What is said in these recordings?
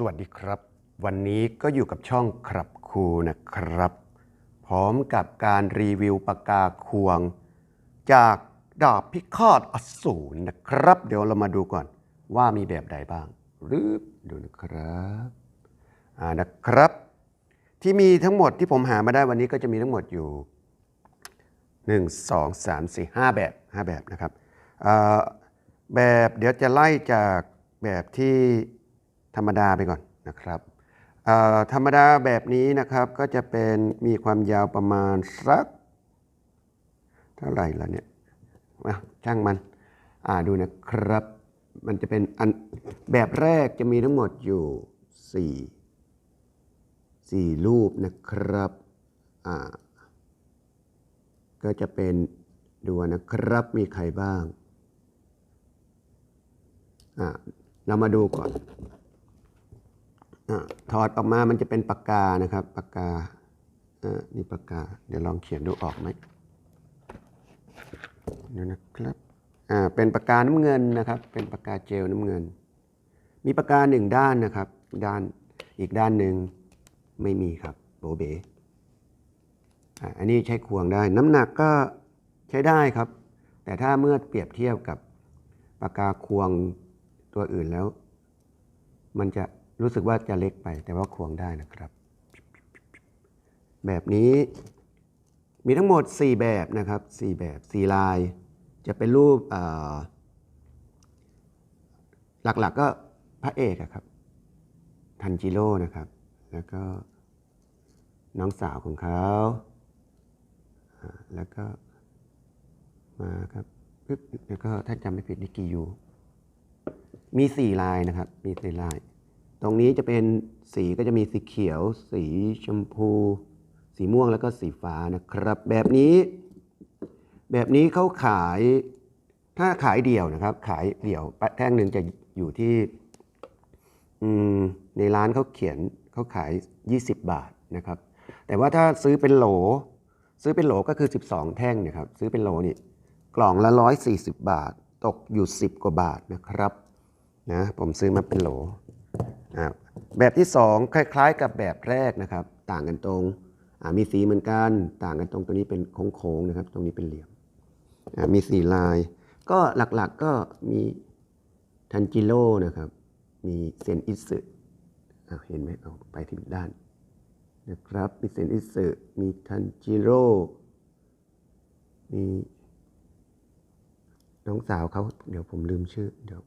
สวัสดีครับ วันนี้ก็อยู่กับช่องครับครูนะครับ พร้อมกับการรีวิวปากกาควง จากดาบพิฆาตอสูรนะครับ เดี๋ยวเรามาดูก่อนว่ามีแบบใดบ้างรึบดูนะครับอ่านะครับ ที่มีทั้งหมดที่ผมหามาได้วันนี้ก็จะมีทั้งหมดอยู่ 1 2 3 4 5 แบบ 5 แบบนะครับแบบเดี๋ยวจะไล่จากแบบที่ ธรรมดาไปก่อนนะครับธรรมดาแบบนี้นะครับก็จะเป็นมีความยาวประมาณสัก เท่าไหร่ละเนี่ยอะช่างมันอ่าดูนะครับ มันจะเป็นอันแบบแรกจะมีทั้งหมดอยู่ 4 4 รูปนะครับอ่าก็จะเป็นดูนะครับมีใครบ้างอะเรามาดูก่อน ถอดออกมามันจะเป็นปากกานะครับปากกาอะนี่ปากกา เดี๋ยวลองเขียนดูออกไหมเดี๋ยวนะครับอ่าเป็นปากกาน้ำเงินนะครับ เป็นปากกาเจลน้ำเงิน มีปากกาหนึ่งด้านนะครับ ด้านอีกด้านหนึ่งไม่มีครับโบเบอะอันนี้ใช้ควงได้ น้ำหนักก็ใช้ได้ครับ แต่ถ้าเมื่อเปรียบเทียบกับปากกาควงตัวอื่นแล้ว มันจะ รู้สึกว่าจะเล็กไปแต่ว่าควงได้นะครับ แบบนี้มีทั้งหมด 4 แบบนะครับ 4 แบบ 4 ลาย จะเป็นรูปหลักๆกก็พระเอกครับ ทันจิโร่นะครับ แล้วก็น้องสาวของเขา แล้วก็มาครับปึ๊บแล้วก็ถ้าจำไม่ผิดนิกิยู มีสี่ลายนะครับ มีสี่ลาย ตรงนี้จะเป็นสีก็จะมีสีเขียว สีชมพู สีม่วงแล้วก็สีฟ้านะครับ แบบนี้ แบบนี้เขาขายถ้าขายเดี่ยวนะครับ ขายเดี่ยวแท่งหนึ่งจะอยู่ที่ในร้านเขาเขียนเขาขาย 20 บาทนะครับ แต่ว่าถ้าซื้อเป็นโหล ซื้อเป็นโหลก็คือ 12 แท่งเนะครับ ซื้อเป็นโหลนี่กล่องละ 140 บาท ตกอยู่ 10 กว่าบาทนะครับนะผมซื้อมาเป็นโหล แบบที่ 2 คล้ายๆ กับแบบแรกนะครับ ต่างกันตรงมีสีเหมือนกัน ต่างกันตรงตัวนี้เป็นโค้งๆนะครับ ตรงนี้เป็นเหลี่ยมมีสีลาย ก็หลักๆก็มีทันจิโร่นะครับ มีเซนอิสึเห็นไหมเอาไปที่ด้านนะครับมีเซนอิสึมีทันจิโร่มีน้องสาวเขาเดี๋ยวผมลืมชื่อ เดี๋ยว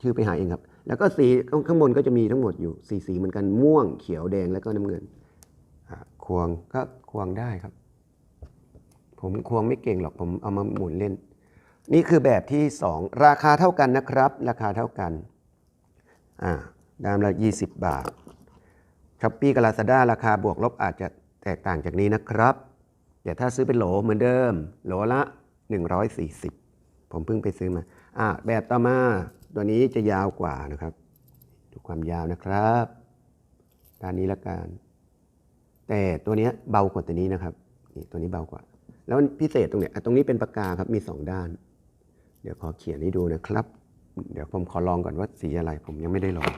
ชื่อไปหาเองครับ แล้วก็สีข้างบนก็จะมีทั้งหมดอยู่สีสีเหมือนกันม่วงเขียวแดงแล้วก็น้ำเงินอ่าควงก็ควงได้ครับ ผมควงไม่เก่งหรอกผมเอามาหมุนเล่น นี่คือแบบที่สองราคาเท่ากันนะครับ ราคาเท่ากันอ่าดามละ20 บาทช้อปปี้กับ Lazada ราคาบวกลบอาจจะแตกต่างจากนี้นะครับแต่ถ้าซื้อเป็นโหลเหมือนเดิม โหลละ 140 ผมเพิ่งไปซื้อมาอะแบบต่อมา ตัวนี้จะยาวกว่านะครับ ดูความยาวนะครับ ด้านนี้ละกัน แต่ตัวนี้เบากว่าตัวนี้นะครับ นี่ตัวนี้เบากว่า แล้วพิเศษตรงเนี้ยตรงนี้เป็นปากกาครับมีสองด้าน เดี๋ยวขอเขียนให้ดูนะครับ เดี๋ยวผมขอลองก่อนว่าสีอะไร ผมยังไม่ได้ลอง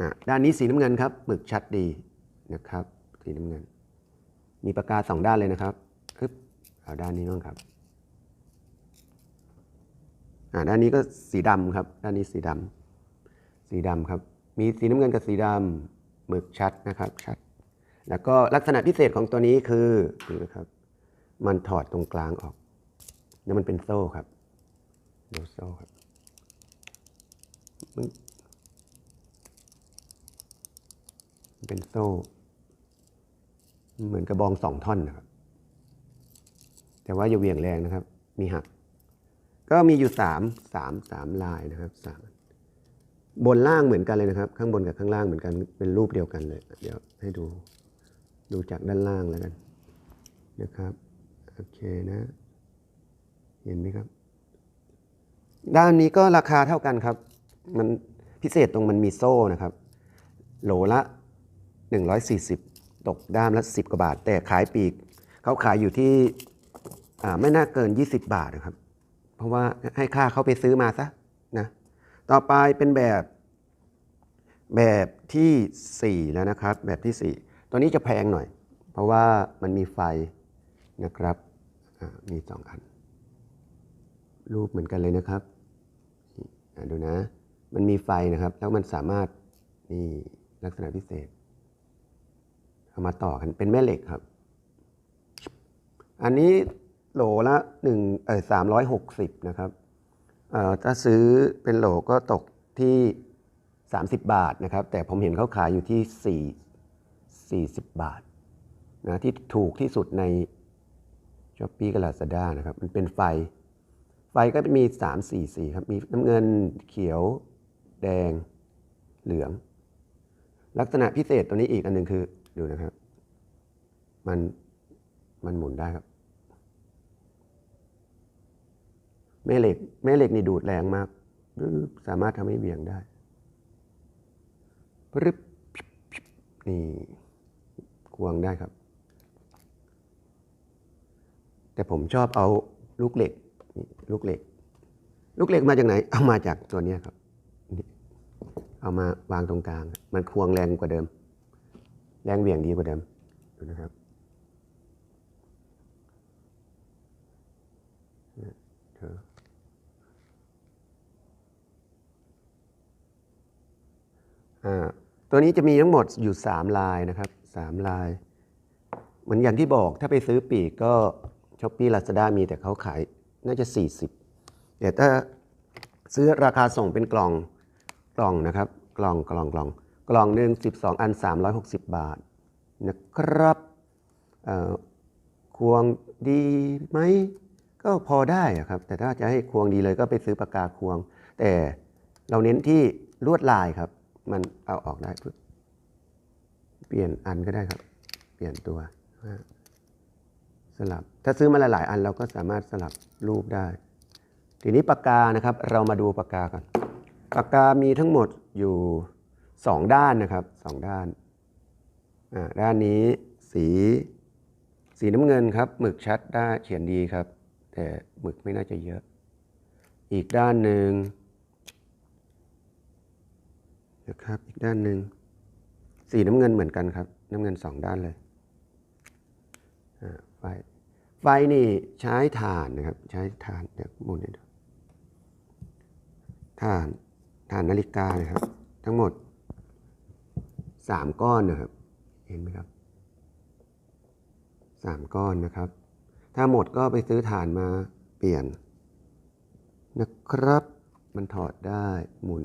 อะด้านนี้สีน้ำเงินครับหมึกชัดดีนะครับ สีน้ำเงิน มีปากกาสองด้านเลยนะครับปึ๊บเอาด้านนี้บ้างครับ ด้านนี้ก็สีดำครับ ด้านนี้สีดำสีดำครับ มีสีน้ำเงินกับสีดำหมึกชัดนะครับชัด แล้วก็ลักษณะพิเศษของตัวนี้คือดูนะครับ มันถอดตรงกลางออก แล้วมันเป็นโซ่ครับดูโซ่ครับมันเป็นโซ่ เหมือนกระบองสองท่อนนะครับ แต่ว่าอย่าเวียงแรงนะครับ มีหัก ก็มีอยู่สามสามสามลายนะครับสามบนล่างเหมือนกันเลยนะครับ ข้างบนกับข้างล่างเหมือนกันเป็นรูปเดียวกันเลย เดี๋ยวให้ดูดูจากด้านล่างแล้วกันนะครับโอเคนะ เห็นไหมครับ ด้านนี้ก็ราคาเท่ากันครับ มันพิเศษตรงมันมีโซ่นะครับ โหลละ 140 ตกด้ามละ 10 กว่าบาท แต่ขายปีกเขาขายอยู่ที่ไม่น่าเกิน 20 บาทนะครับ เพราะว่าให้ค่าเขาไปซื้อมาซะนะต่อไปเป็นแบบแบบที่ 4 แล้วนะครับ แบบที่ 4 ตัวนี้จะแพงหน่อย เพราะว่ามันมีไฟนะครับมี2อัน รูปเหมือนกันเลยนะครับดูนะ มันมีไฟนะครับ แล้วมันสามารถนี่ลักษณะพิเศษเอามาต่อกันเป็นแม่เหล็กครับ อันนี้ โหลละหนึ่งเออสามร้อยหกสิบนะครับเอ่อถ้าซื้อเป็นโหลก็ตกที่ 30 บาทนะครับ แต่ผมเห็นเขาขายอยู่ที่ 4 40 บาทนะที่ถูกที่สุดใน s h อ p e e กับ Lazada นะครับ มันเป็นไฟ ไฟก็จะมี 3 4สีครับ มีน้ำเงินเขียว แดง เหลือง ลักษณะพิเศษตัวนี้อีกอันหนึ่งคือ ดูนะครับ มันมันหมุนได้ครับ แม่เหล็ก แม่เหล็กนี่ดูดแรงมาก สามารถทำให้เบี่ยงได้ปึ๊บนี่ควงได้ครับ แต่ผมชอบเอาลูกเหล็กนี่ลูกเหล็ก ลูกเหล็กมาจากไหน เอามาจากตัวนี้ครับ เอามาวางตรงกลาง มันควงแรงกว่าเดิม แรงเหวี่ยงดีกว่าเดิมดูนะครับเธออ่า ตัวนี้จะมีทั้งหมดอยู่ 3 ลายนะครับ 3 ลาย เหมือนอย่างที่บอกถ้าไปซื้อปีกก็ช้อปปี้ลาซาด้ามีแต่เขาขายน่าจะ 40แต่ถ้าซื้อราคาส่งเป็นกล่องกล่องนะครับ กล่องกล่องกล่อง กล่องหนึ่ง12 อัน 360 บาทนะครับควงดีไหมก็พอได้ครับ แต่ถ้าจะให้ควงดีเลยก็ไปซื้อปากกาควง แต่เราเน้นที่ลวดลายครับ มันเอาออกได้ปึ๊บเปลี่ยนอันก็ได้ครับ เปลี่ยนตัวสลับ ถ้าซื้อมาหลายๆอันเราก็สามารถสลับรูปได้ ทีนี้ปากกานะครับ เรามาดูปากกากันปากกามีทั้งหมดอยู่สองด้านนะครับสองด้านด้านนี้สีสีน้ำเงินครับหมึกชัดได้เขียนดีครับ แต่หมึกไม่น่าจะเยอะ อีกด้านหนึ่ง นะครับ อีกด้านหนึ่งสีน้ำเงินเหมือนกันครับ น้ำเงินสองด้านเลยไฟไฟนี่ใช้ถ่านนะครับ ใช้ถ่านเดี๋ยวหมุนให้ดูถ่านถ่านนาฬิกานะครับ ทั้งหมดสามก้อนนะครับ เห็นไหมครับสามก้อนนะครับ ถ้าหมดก็ไปซื้อถ่านมาเปลี่ยน นะครับ มันถอดได้หมุน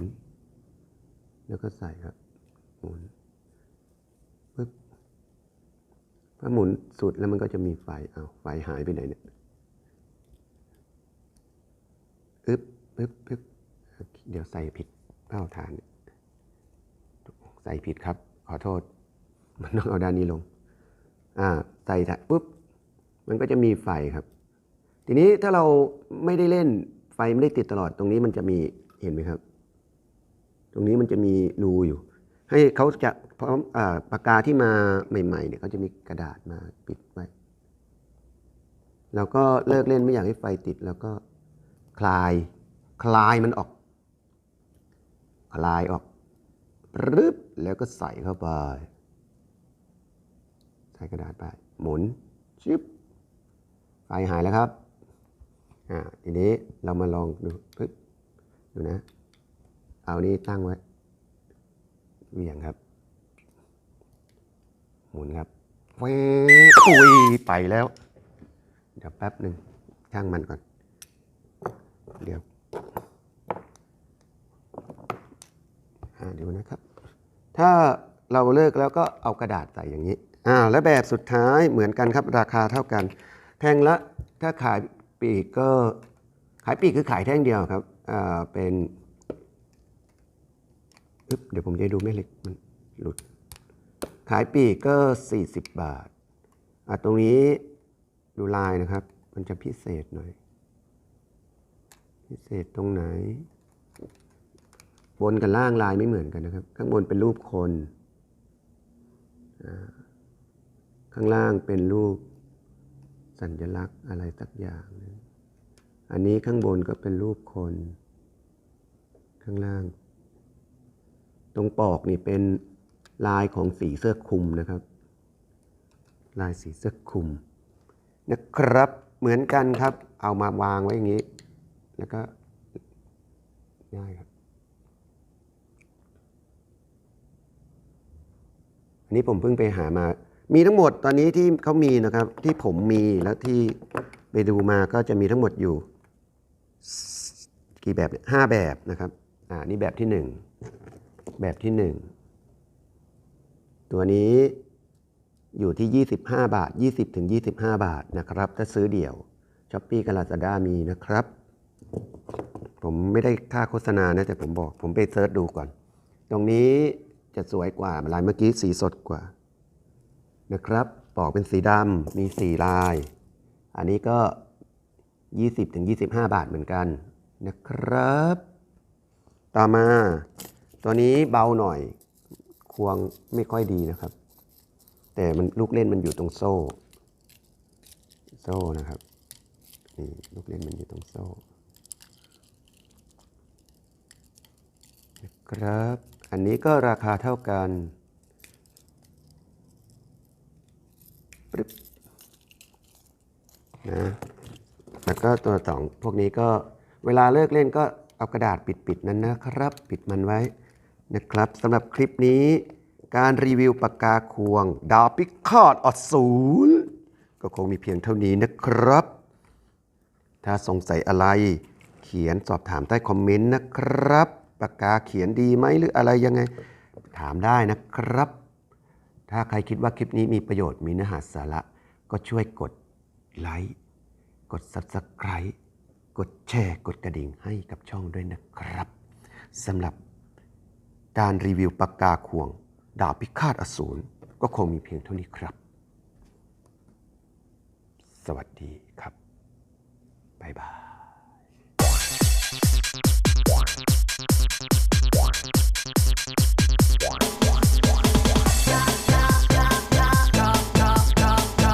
แล้วก็ใส่ครับหมุนปึ๊บพอหมุนสุดแล้วมันก็จะมีไฟเอาไฟหายไปไหนเนี่ยอึ๊บอึ๊บอึ๊บเดี๋ยวใส่ผิดเป้าฐาน ใส่ผิดครับ ขอโทษ มันต้องเอาด้านนี้ลง อ่า ใส่ถ่านปุ๊บ มันก็จะมีไฟครับ ทีนี้ถ้าเราไม่ได้เล่นไฟไม่ได้ติดตลอดตรงนี้มันจะมีเห็นไหมครับ รงนี้มันจะมีรูอยู่ ให้เขาจะพร้อมปากกาที่มาใหม่ๆเนี่ยเขาจะมีกระดาษมาปิดไว้เราก็เลิกเล่นไม่อยากให้ไฟติด แล้วก็คลาย คลายมันออก คลายออกรึบแล้วก็ใส่เข้าไป ใส่กระดาษไป หมุนชึบไฟหายแล้วครับอ่าทีนี้เรามาลองดูปึ๊บดูนะ เอานี้ตั้งไว้เวี่ยงครับ หมุนครับเว้อุ้ยไปแล้ว เดี๋ยวแป๊บหนึ่งช่างมันก่อน เดี๋ยวอ่าเดี๋ยวนะครับ ถ้าเราเลิกแล้วก็เอากระดาษใส่อย่างนี้อ่าและแบบสุดท้ายเหมือนกันครับ ราคาเท่ากัน แท่งละถ้าขายปีกก็ขายปีกคือขายแท่งเดียวครับอ่าเป็น อึ๊บเดี๋ยวผมจะดูแม่เหล็กมันหลุด ขายปีกก็ 40 บาทอ่าตรงนี้ดูลายนะครับ มันจะพิเศษหน่อย พิเศษตรงไหน บนกับล่างลายไม่เหมือนกันนะครับ ข้างบนเป็นรูปคน ข้างล่างเป็นรูปสัญลักษณ์อะไรสักอย่างนึงอันนี้ข้างบนก็เป็นรูปคน ข้างล่าง ตรงปอกนี่เป็นลายของสีเสื้อคลุมนะครับ ลายสีเสื้อคลุมนะครับเหมือนกันครับ เอามาวางไว้อย่างนี้ แล้วก็ง่ายครับอันนี้ผมเพิ่งไปหามา มีทั้งหมดตอนนี้ที่เขามีนะครับ ที่ผมมีแล้วที่ไปดูมาก็จะมีทั้งหมดอยู่ กี่แบบเนี่ยห้าแบบนะครับ อ่านี่แบบที่หนึ่ง แบบที่หนึ่งตัวนี้อยู่ที่ 25 บาท 20ถึง25 บาทนะครับ ถ้าซื้อเดี่ยวช้อปปี้กับลาซาด้ามีนะครับ ผมไม่ได้ค่าโฆษณานะ แต่ผมบอก ผมไปเซิร์ชดูก่อน ตรงนี้จะสวยกว่าลายเมื่อกี้สีสดกว่า นะครับปอกเป็นสีดำมีสีลาย อันนี้ก็ 20ถึง25 บาทเหมือนกันนะครับ ต่อมา ตัวนี้เบาหน่อยควงไม่ค่อยดีนะครับ แต่มันลูกเล่นมันอยู่ตรงโซ่ โซ่นะครับนี่ลูกเล่นมันอยู่ตรงโซ่นะครับ อันนี้ก็ราคาเท่ากันปึ๊บนะแล้วก็ตัวสองพวกนี้ก็เวลาเลิกเล่นก็เอากระดาษปิดๆนั้นนะครับ ปิดมันไว้ นะครับสำหรับคลิปนี้ การรีวิวปากกาควง ดาวพิคอดอดศูนย์ก็คงมีเพียงเท่านี้นะครับ ถ้าสงสัยอะไร เขียนสอบถามใต้คอมเมนต์นะครับ ปากกาเขียนดีไหมหรืออะไรยังไง ถามได้นะครับ ถ้าใครคิดว่าคลิปนี้มีประโยชน์มีเนื้อหาสาระ ก็ช่วยกดไลค์กด Subscribe กดแชร์ กดกระดิ่งให้กับช่องด้วยนะครับสำหรับ การรีวิวปากกาควง ดาบพิฆาตอสูรก็คงมีเพียงเท่านี้ครับ สวัสดีครับ บ๊ายบาย